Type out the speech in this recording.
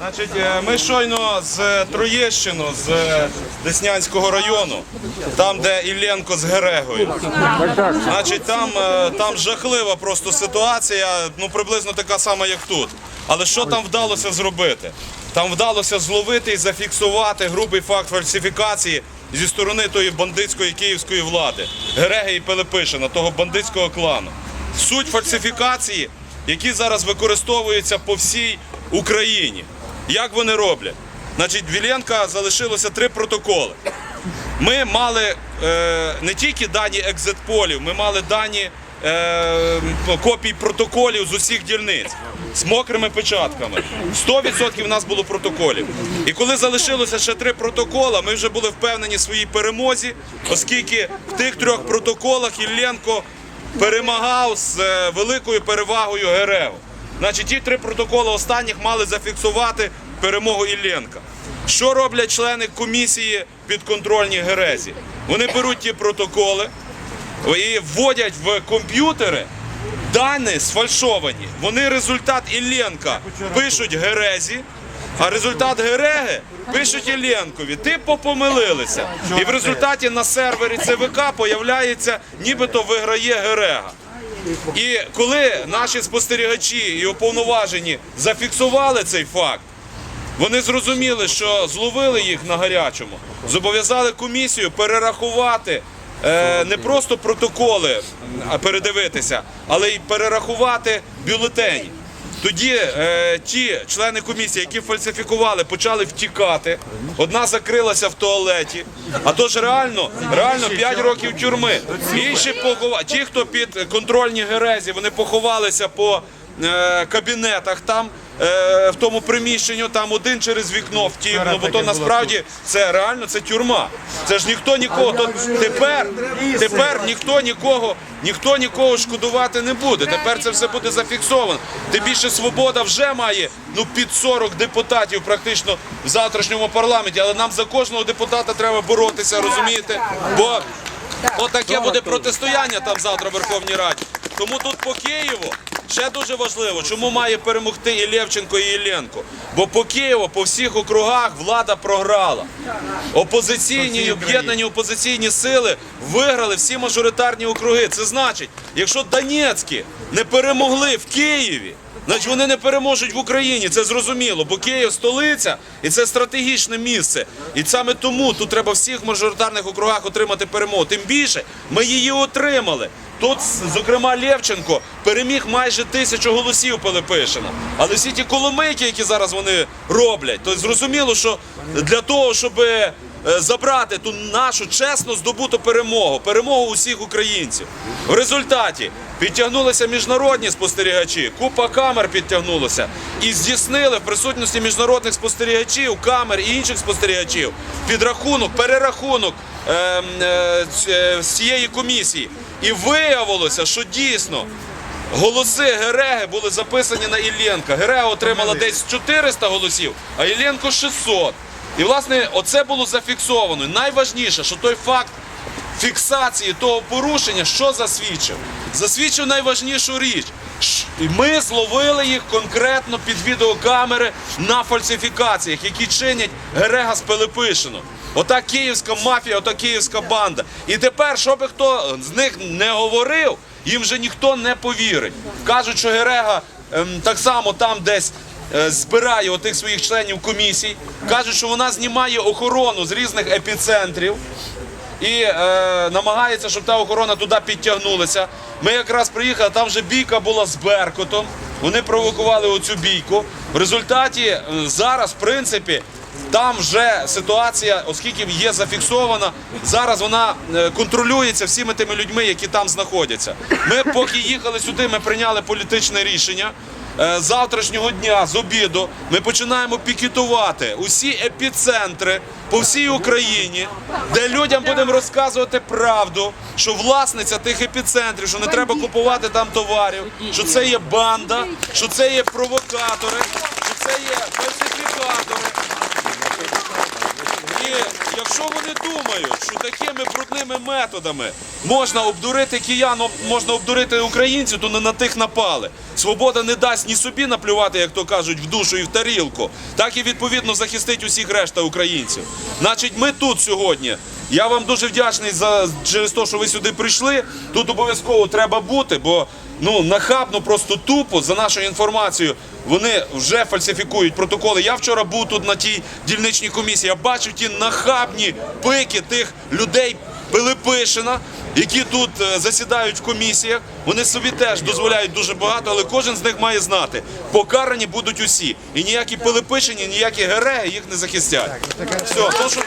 Значить, е, ми щойно з Троєщину, з е, Деснянського району, там, де Ілленко з Герегою. Значить, там, е, там жахлива просто ситуація, ну приблизно така сама, як тут. Але що там вдалося зробити? Там вдалося зловити і зафіксувати грубий факт фальсифікації зі сторони тої бандитської київської влади, Гереги і Пилипишина, того бандитського клану. Суть фальсифікації, які зараз використовуються по всій Україні. Як вони роблять? Значить, в Іллєнка залишилося три протоколи. Ми мали е, не тільки дані екзитполів, ми мали дані е, копій протоколів з усіх дільниць з мокрими печатками. 100% в нас було протоколів. І коли залишилося ще три протокола, ми вже були впевнені в своїй перемозі, оскільки в тих трьох протоколах Ілленко перемагав з е, великою перевагою Герегу. Значить, ті три протоколи останніх мали зафіксувати перемогу Ілленка. Що роблять члени комісії підконтрольні Герезі? Вони беруть ті протоколи і вводять в комп'ютери дані сфальшовані. Вони результат Ілленка пишуть Герезі, а результат Гереги пишуть Ілленкові. Типу помилилися. І в результаті на сервері ЦВК появляється, нібито виграє Герега. І коли наші спостерігачі і уповноважені зафіксували цей факт, вони зрозуміли, що зловили їх на гарячому, зобов'язали комісію перерахувати е, не просто протоколи а передивитися, але й перерахувати бюлетені. Тоді е, ті члени комісії, які фальсифікували, почали втікати. Одна закрилася в туалеті. А то ж реально, реально 5 років тюрми. Інші похова... ті, хто під контрольні герезі, вони поховалися по е, кабінетах там. Е, В тому приміщенні там один через вікно втік, ну бо то насправді це реально це тюрма. Це ж ніхто нікого. То тепер, тепер ніхто нікого, ніхто нікого шкодувати не буде. Тепер це все буде зафіксовано. Тим більше свобода вже має ну під 40 депутатів практично в завтрашньому парламенті. Але нам за кожного депутата треба боротися, розумієте? Бо отаке буде протистояння там завтра в Верховній Раді. Тому тут по Києву ще дуже важливо, чому має перемогти і Левченко, і Ілленко. Бо по Києву, по всіх округах влада програла. Опозиційні об'єднані опозиційні сили виграли всі мажоритарні округи. Це значить, якщо Донецькі не перемогли в Києві. Значить, вони не переможуть в Україні, це зрозуміло, бо Київ столиця і це стратегічне місце. І саме тому тут треба всіх мажоритарних округах отримати перемогу. Тим більше ми її отримали. Тут, зокрема, Левченко переміг майже тисячу голосів Пилипишина. Але всі ті коломийки, які зараз вони роблять, то зрозуміло, що для того, щоб е, забрати ту нашу чесно здобуту перемогу, перемогу усіх українців. В результаті підтягнулися міжнародні спостерігачі, купа камер підтягнулося і здійснили в присутності міжнародних спостерігачів, камер і інших спостерігачів підрахунок, перерахунок з цієї комісії. І виявилося, що дійсно голоси Гереги були записані на Ілленка. Герега отримала десь 400 голосів, а Ілленко 600. І власне оце було зафіксовано. Найважніше, що той факт фіксації того порушення, що засвідчив? Засвідчив найважнішу річ. І Ми зловили їх конкретно під відеокамери на фальсифікаціях, які чинять Герега з Пилипишином. Ота київська мафія, ота київська банда. І тепер, що би хто з них не говорив, їм вже ніхто не повірить. Кажуть, що Герега ем, так само там десь е, збирає отих своїх членів комісій. Кажуть, що вона знімає охорону з різних епіцентрів і е, намагається, щоб та охорона туди підтягнулася. Ми якраз приїхали, там вже бійка була з Беркутом. Вони провокували оцю бійку. В результаті е, зараз, в принципі, там вже ситуація, оскільки є зафіксована, зараз вона е, контролюється всіми тими людьми, які там знаходяться. Ми, поки їхали сюди, ми прийняли політичне рішення. Е, завтрашнього дня з обіду ми починаємо пікетувати усі епіцентри по всій Україні, де людям будемо розказувати правду, що власниця тих епіцентрів, що не треба купувати там товарів, що це є банда, що це є провокатори, що це є фальсифікатори. І якщо вони думають, що такими брудними методами можна обдурити киян, можна обдурити українців, то не на тих напали. Свобода не дасть ні собі наплювати, як то кажуть, в душу і в тарілку, так і відповідно захистить усіх решта українців. Значить, ми тут сьогодні. Я вам дуже вдячний за через те, що ви сюди прийшли. Тут обов'язково треба бути, бо ну нахабно, просто тупо за нашою інформацією. Вони вже фальсифікують протоколи. Я вчора був тут на тій дільничній комісії. Я бачив ті нахабні пики тих людей Пилипишина, які тут е, засідають в комісіях. Вони собі теж дозволяють дуже багато, але кожен з них має знати, покарані будуть усі. І ніякі Пилипишині, ніякі гереги їх не захистять. Все, то, що ви...